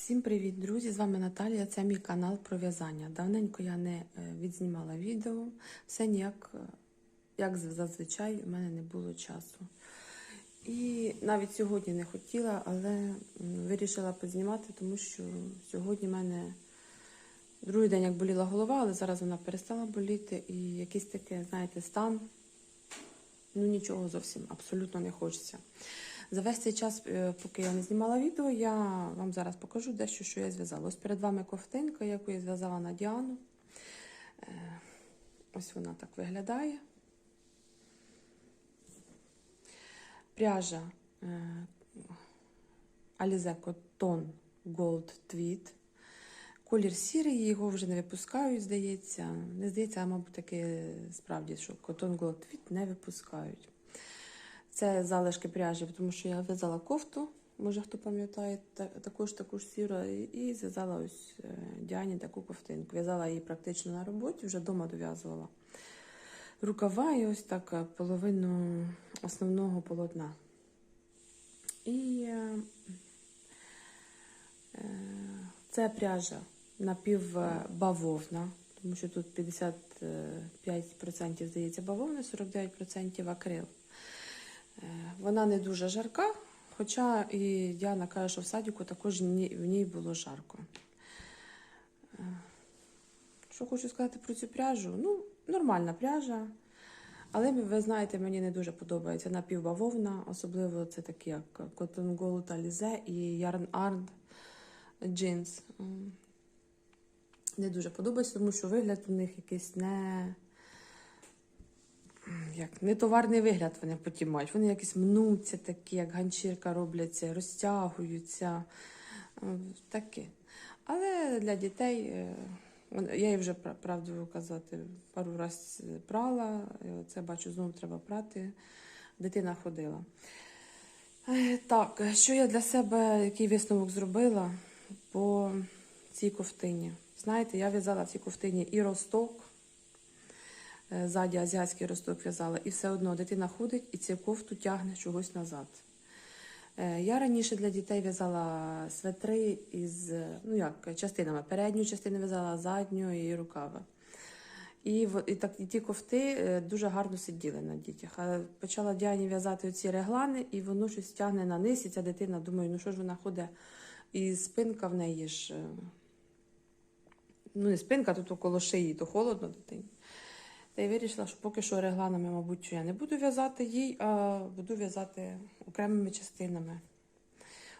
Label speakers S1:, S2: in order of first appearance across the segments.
S1: Всім привіт, друзі! З вами Наталія. Це мій канал про в'язання. Давненько я не е, відзнімала відео. Все ніяк, е, як зазвичай, у мене не було часу. І навіть сьогодні не хотіла, але вирішила познімати, тому що сьогодні в мене другий день як боліла голова, але зараз вона перестала боліти. І якийсь такий, знаєте, стан. Ну нічого зовсім абсолютно не хочеться. За весь цей час, е, поки я не знімала відео, я вам зараз покажу дещо, що я зв'язала. Ось перед вами ковтинка, яку я зв'язала на Діану. Е, Ось вона так виглядає. Пряжа е, Alize Cotton Gold Tweed. Колір сірий, його вже не випускають, здається. Не здається, а мабуть, таки справді, що Cotton Gold Tweed не випускають. Це залишки пряжі, тому що я в'язала кофту, може хто пам'ятає, таку ж сіру, і, зв'язала ось е, Діані таку ковтинку. В'язала її практично на роботі, вже вдома дов'язувала. Рукава і ось так е, половину основного полотна. І е, це пряжа напівбавовна, тому що тут 55% здається бавовни, 49% акрил. Е, Вона не дуже жарка, хоча і Діана каже, що в садіку також в ній було жарко. Е, Що хочу сказати про цю пряжу? Ну, нормальна пряжа. Але ви знаєте, мені не дуже подобається напівбавовна, особливо це такі як Cotton Gold Alize і Yarn Art Jeans. Не дуже подобається, тому що вигляд у них якийсь не як не товарний вигляд вони потім мають. Вони якісь мнуться такі, як ганчірка робляться, розтягуються. е, Таке. Але для дітей, е, я її вже правду казати, пару разів прала. Це бачу, знову треба прати. Дитина ходила. Е, Так, що я для себе, який висновок зробила по цій ковтині? Знаєте, я в'язала в цій ковтині і росток, ззаді азіатський росток в'язала, і все одно дитина ходить і цю кофту тягне чогось назад. Е, Я раніше для дітей в'язала светри із е, ну як, частинами. Передню частину в'язала, задню і рукави. І, і, так, і ті кофти е, дуже гарно сиділи на дітях. А почала Діані в'язати оці реглани, і воно щось тягне на низ, і ця дитина думає, ну що ж вона ходить, і спинка в неї ж. е, Ну, не спинка, тут около шиї, то холодно дитині. Та й вирішила, що поки що регланами, мабуть, я не буду в'язати їй, а буду в'язати окремими частинами.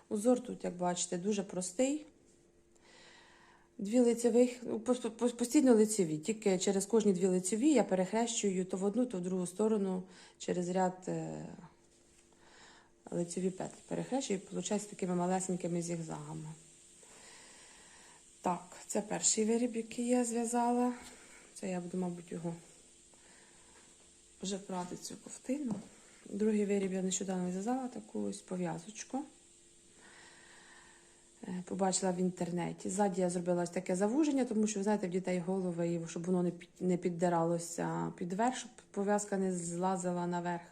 S1: Узор тут, як бачите, дуже простий. Дві лицевих, ну, пос- пос- постійно лицеві. Тільки через кожні дві лицеві я перехрещую то в одну, то в другу сторону через ряд е, лицеві петлі. Перехрещую і виходить такими малесенькими зігзагами. Так, це перший виріб, який я зв'язала. Це я буду, мабуть, його вже прати цю ковтину. Другий виріб я нещодавно зв'язала таку ось пов'язочку. Е, Побачила в інтернеті. Ззаді я зробила ось таке завуження, тому що, ви знаєте, в дітей голови, щоб воно не, під, піддиралося підверх, щоб пов'язка не злазила наверх.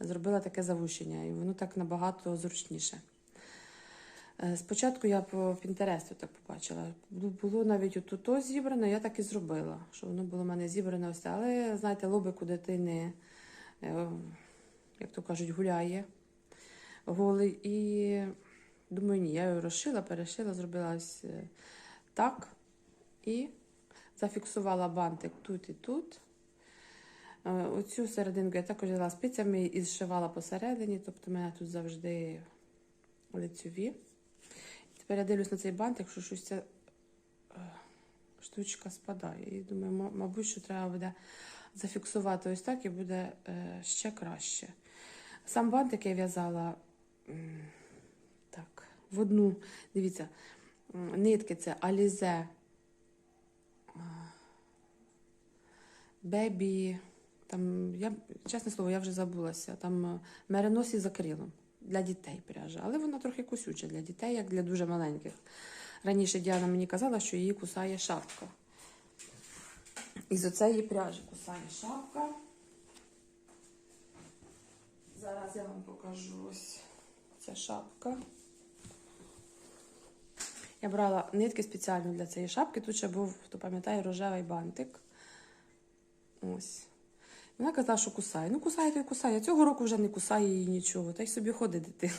S1: Зробила таке завушення, і воно так набагато зручніше. Е, Спочатку я по Пінтересту так побачила. Було навіть отут то зібрано, я так і зробила, що воно було в мене зібране ось. Але, знаєте, лобик у дитини, е, як то кажуть, гуляє голий. І думаю, ні, я його розшила, перешила, зробила ось е, так. І зафіксувала бантик тут і тут. Оцю серединку я також взяла спицями і зшивала посередині, тобто в мене тут завжди лицьові. Тепер я дивлюсь на цей бантик, що щось ця е, штучка спадає. І думаю, мабуть, що треба буде зафіксувати ось так і буде е, ще краще. Сам бантик я в'язала так, в одну, дивіться, нитки це Alize Бебі. Там, я, чесне слово, я вже забулася. Там е, мериносі з акрилом для дітей пряжа. Але вона трохи кусюча для дітей, як для дуже маленьких. Раніше Діана мені казала, що її кусає шапка. Із оцеї пряжі кусає шапка. Зараз я вам покажу ось ця шапка. Я брала нитки спеціально для цієї шапки. Тут ще був, хто пам'ятає, рожевий бантик. Ось. Вона казала, що кусає. Ну, кусає, то й кусає. Цього року вже не кусає її нічого. Та й собі ходить дитина.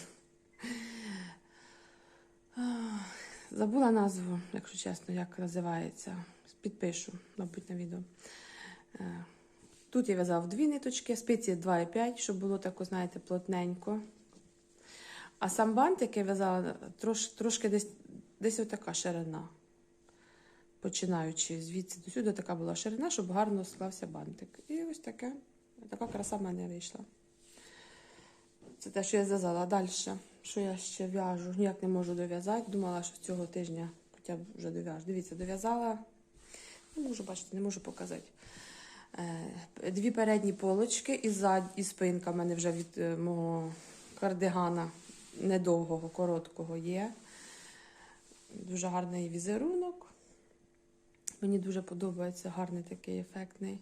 S1: Забула назву, якщо чесно, як називається. Підпишу, мабуть, на відео. Е, Тут я в'язав дві ниточки, спиці 2,5, щоб було тако, знаєте, плотненько. А сам бантик я в'язала трош, трошки десь, десь отака ширина. Починаючи звідси до сюди, така була ширина, щоб гарно склався бантик. І ось таке, така краса в мене вийшла. Це те, що я зв'язала. Далі, що я ще в'яжу, ніяк не можу дов'язати. Думала, що цього тижня хоча б вже дов'яжу. Дивіться, дов'язала. Не можу бачити, не можу показати. Е, Дві передні полочки і зад, і спинка в мене вже від е, мого кардигана недовгого, короткого є. Дуже гарний візерунок. Мені дуже подобається, гарний такий ефектний.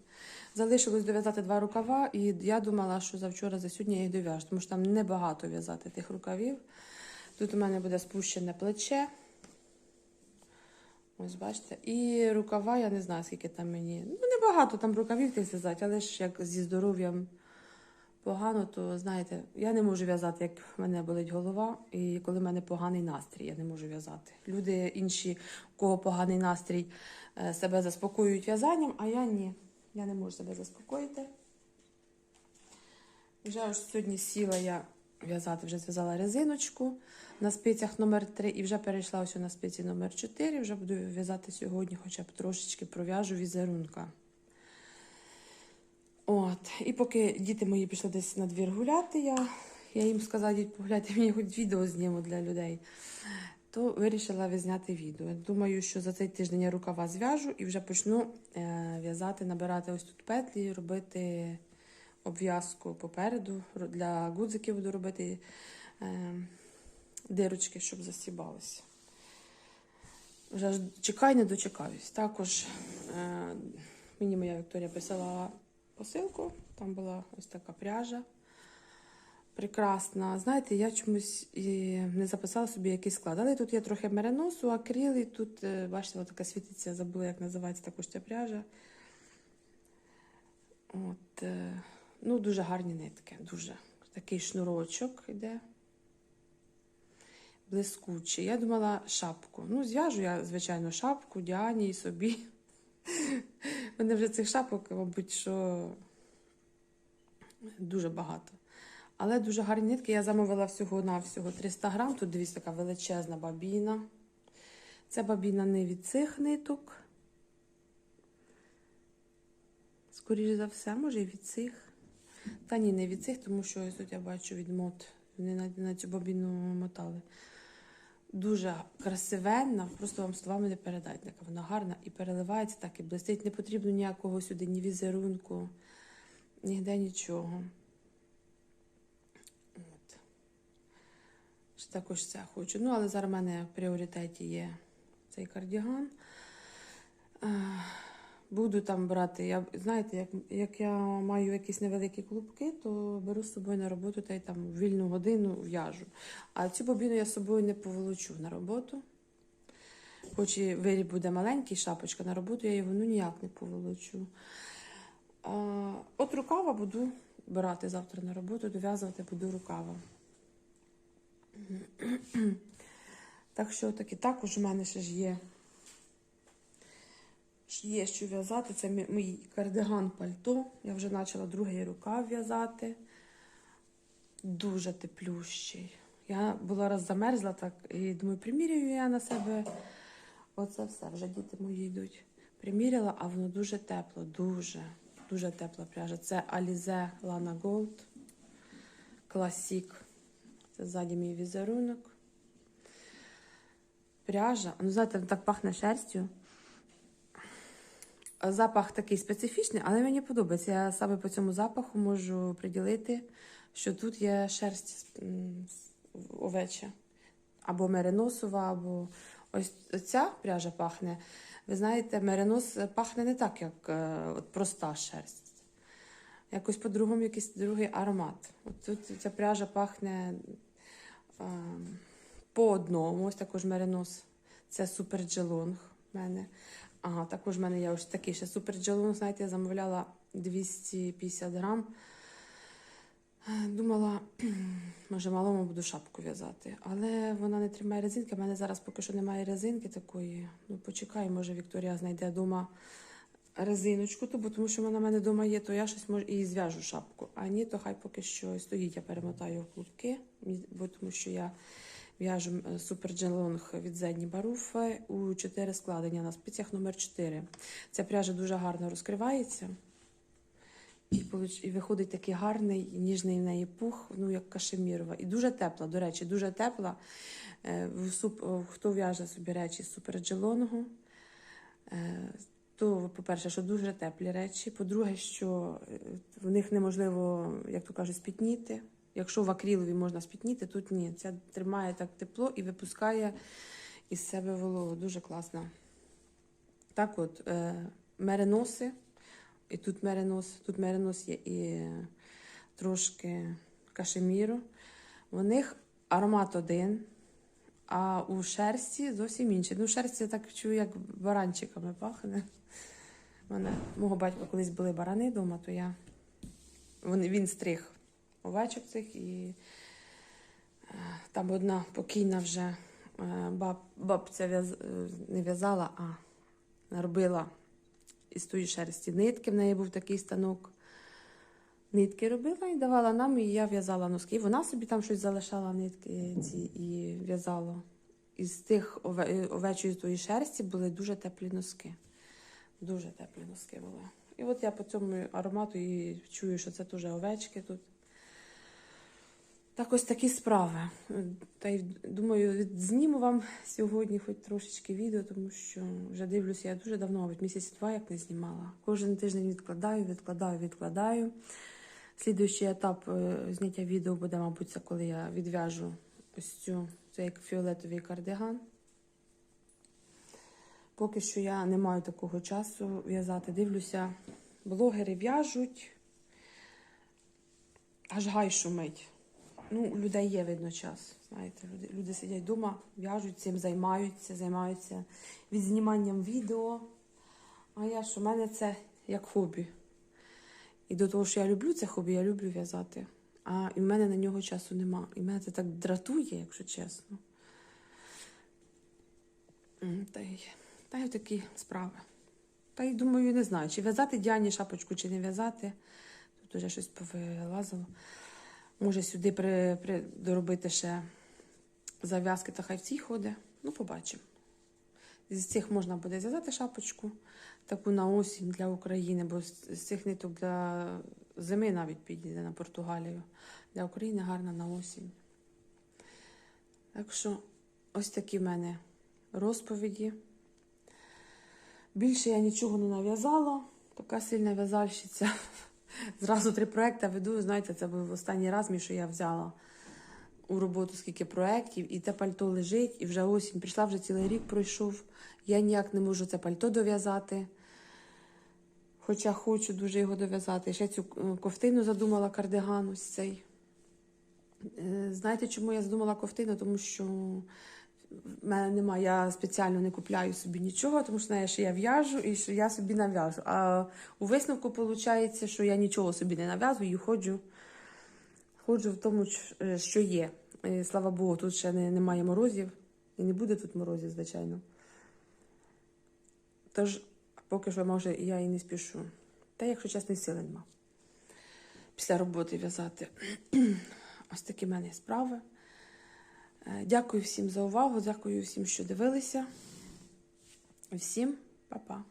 S1: Залишилось дов'язати два рукава, і я думала, що завчора, за сьогодні я їх дов'яжу, тому що там небагато в'язати тих рукавів. Тут у мене буде спущене плече. Ось бачите. І рукава, я не знаю, скільки там мені. Ну, небагато там рукавів тих зв'язати, але ж як зі здоров'ям погано, то знаєте, я не можу в'язати, як в мене болить голова, і коли в мене поганий настрій, я не можу в'язати. Люди інші, у кого поганий настрій, е, себе заспокоюють в'язанням, а я ні. Я не можу себе заспокоїти. Вже ось сьогодні сіла я в'язати, вже зв'язала резиночку на спицях номер 3 і вже перейшла ось на спиці номер 4. Вже буду в'язати сьогодні, хоча б трошечки пров'яжу візерунка. От. І поки діти мої пішли десь на двір гуляти, я, я їм сказала, діть, погуляйте, мені хоч відео зніму для людей. То вирішила відзняти відео. Думаю, що за цей тиждень я рукава зв'яжу і вже почну е, в'язати, набирати ось тут петлі, робити обв'язку попереду. Для гудзиків буду робити е, дирочки, щоб засібалися. Вже чекай, не дочекаюсь. Також е, мені моя Вікторія писала посилку, там була ось така пряжа. Прекрасна. Знаєте, я чомусь не записала собі якийсь склад. Але тут є трохи мериносу, акрил, і тут, е, бачите, от така світиться, забула, як називається також ця пряжа. От, е, ну, дуже гарні нитки, дуже. Такий шнурочок йде. Блискучий. Я думала шапку. Ну, зв'яжу я, звичайно, шапку Діані і собі. Мене вже цих шапок, мабуть, що дуже багато. Але дуже гарні нитки. Я замовила всього-навсього 300 грам. Тут дивіться, така величезна бабіна. Це бабіна не від цих ниток. Скоріше за все, може і від цих. Та ні, не від цих, тому що ось тут я бачу від мот. Вони на, на цю бабіну мотали. Дуже красивенна, просто вам словами не передати. Така вона гарна і переливається так, і блистить. Не потрібно ніякого сюди, ні візерунку, ніде нічого. От. Ще також це хочу. Ну, але зараз в мене в пріоритеті є цей кардіган. Буду там брати. Я, знаєте, як, як я маю якісь невеликі клубки, то беру з собою на роботу та й там вільну годину в'яжу. А цю бобіну я з собою не поволочу на роботу. Хоч і виріб буде маленький, шапочка на роботу, я його ну ніяк не поволочу. А, от рукава буду брати завтра на роботу, дов'язувати буду рукава. Так що таки також у мене ще ж є. Є що в'язати. Це мій кардиган пальто. Я вже почала другий рукав в'язати. Дуже теплющий. Я була раз замерзла так і думаю, приміряю я на себе. Оце все. Вже діти мої йдуть. Приміряла, а воно дуже тепло, дуже, дуже тепла пряжа. Це Alize Lana Gold Classic. Це ззаді мій візерунок. Пряжа. Ну, знаєте, так пахне шерстю. Запах такий специфічний, але мені подобається. Я саме по цьому запаху можу приділити, що тут є шерсть овеча. Або мериносова, або ось ця пряжа пахне. Ви знаєте, меринос пахне не так, як е, от проста шерсть. Якось по-другому якийсь другий аромат. От тут ця пряжа пахне е, по одному. Ось також меринос. Це супер джелонг в мене. Ага, також в мене є ось такий ще супер джелонг. Знаєте, я замовляла 250 грам. Думала, може, малому буду шапку в'язати. Але вона не тримає резинки. У мене зараз поки що немає резинки такої. Ну, почекаю, може Вікторія знайде вдома резиночку, то, бо тому що вона в мене вдома є, то я щось може і зв'яжу шапку. А ні, то хай поки що стоїть, я перемотаю клубки, бо тому що я в'яжу е, супер джелонг від Зедні Баруфи у 4 складення на спицях номер 4. Ця пряжа дуже гарно розкривається. І, виходить такий гарний, ніжний в неї пух, ну як кашемірова. І дуже тепла, до речі, дуже тепла. Е, о, хто в'яже собі речі з суперджелонгу, е, то, по-перше, що дуже теплі речі. По-друге, що е, в них неможливо, як то кажуть, спітніти. Якщо в акрилові можна спітніти, тут ні. Це тримає так тепло і випускає із себе вологу. Дуже класно. Так от, е, мериноси. І тут меринос, тут меринос є і трошки кашеміру. У них аромат один, а у шерсті зовсім інший. Ну, шерсті я так чую, як баранчиками пахне. У мене мого батька колись були барани вдома, то я він стриг овечок цих і е, там одна покійна вже е, баб, бабця в'яз, е, не в'язала, а робила із тої шерсті нитки. В неї був такий станок. Нитки робила і давала нам, і я в'язала носки. І вона собі там щось залишала нитки ці і в'язала. Із тих ове- овечої тої шерсті були дуже теплі носки. Дуже теплі носки були. І от я по цьому аромату і чую, що це теж овечки тут. Так ось такі справи. Та й думаю, зніму вам сьогодні хоч трошечки відео, тому що вже дивлюся, я дуже давно, мабуть, місяць два як не знімала. Кожен тиждень відкладаю, відкладаю, відкладаю. Слідуючий етап е, зняття відео буде, мабуть, це коли я відв'яжу ось цю цей фіолетовий кардиган. Поки що я не маю такого часу в'язати. Дивлюся, блогери в'яжуть, аж гай шумить. Ну, у людей є видно час. Знаєте, люди, люди сидять вдома, в'яжуть цим, займаються, займаються відзніманням відео. А я що, в мене це як хобі. І до того, що я люблю це хобі, я люблю в'язати. А і в мене на нього часу нема. І мене це так дратує, якщо чесно. Та й, та й такі справи. Та й думаю, не знаю, чи в'язати Діані шапочку, чи не в'язати. Тут уже щось повилазило. Може сюди при, при, доробити ще зав'язки, та хай в цій ходить. Ну, побачимо. З цих можна буде зв'язати шапочку, таку на осінь для України, бо з цих ниток для зими навіть підійде на Португалію. Для України гарна на осінь. Так що ось такі в мене розповіді. Більше я нічого не нав'язала. Така сильна в'язальщиця. Зразу три проекти веду. Знаєте, це був останній раз, мій, що я взяла у роботу скільки проєктів, і те пальто лежить, і вже осінь прийшла, вже цілий рік пройшов. Я ніяк не можу це пальто дов'язати. Хоча хочу дуже його дов'язати. Ще цю е, ковтину задумала кардиган ось цей. Е, Знаєте, чому я задумала ковтину? Тому що в мене немає, я спеціально не купляю собі нічого, тому що що я в'яжу і що я собі нав'яжу. А у висновку виходить, що я нічого собі не нав'язую і ходжу, ходжу в тому, е, що є. І, слава Богу, тут ще не, немає морозів. І не буде тут морозів, звичайно. Тож, поки що, може, я і не спішу. Та, якщо чесно, сили нема. Після роботи в'язати. Ось такі в мене справи. Е, Дякую всім за увагу, дякую всім, що дивилися. Всім па-па.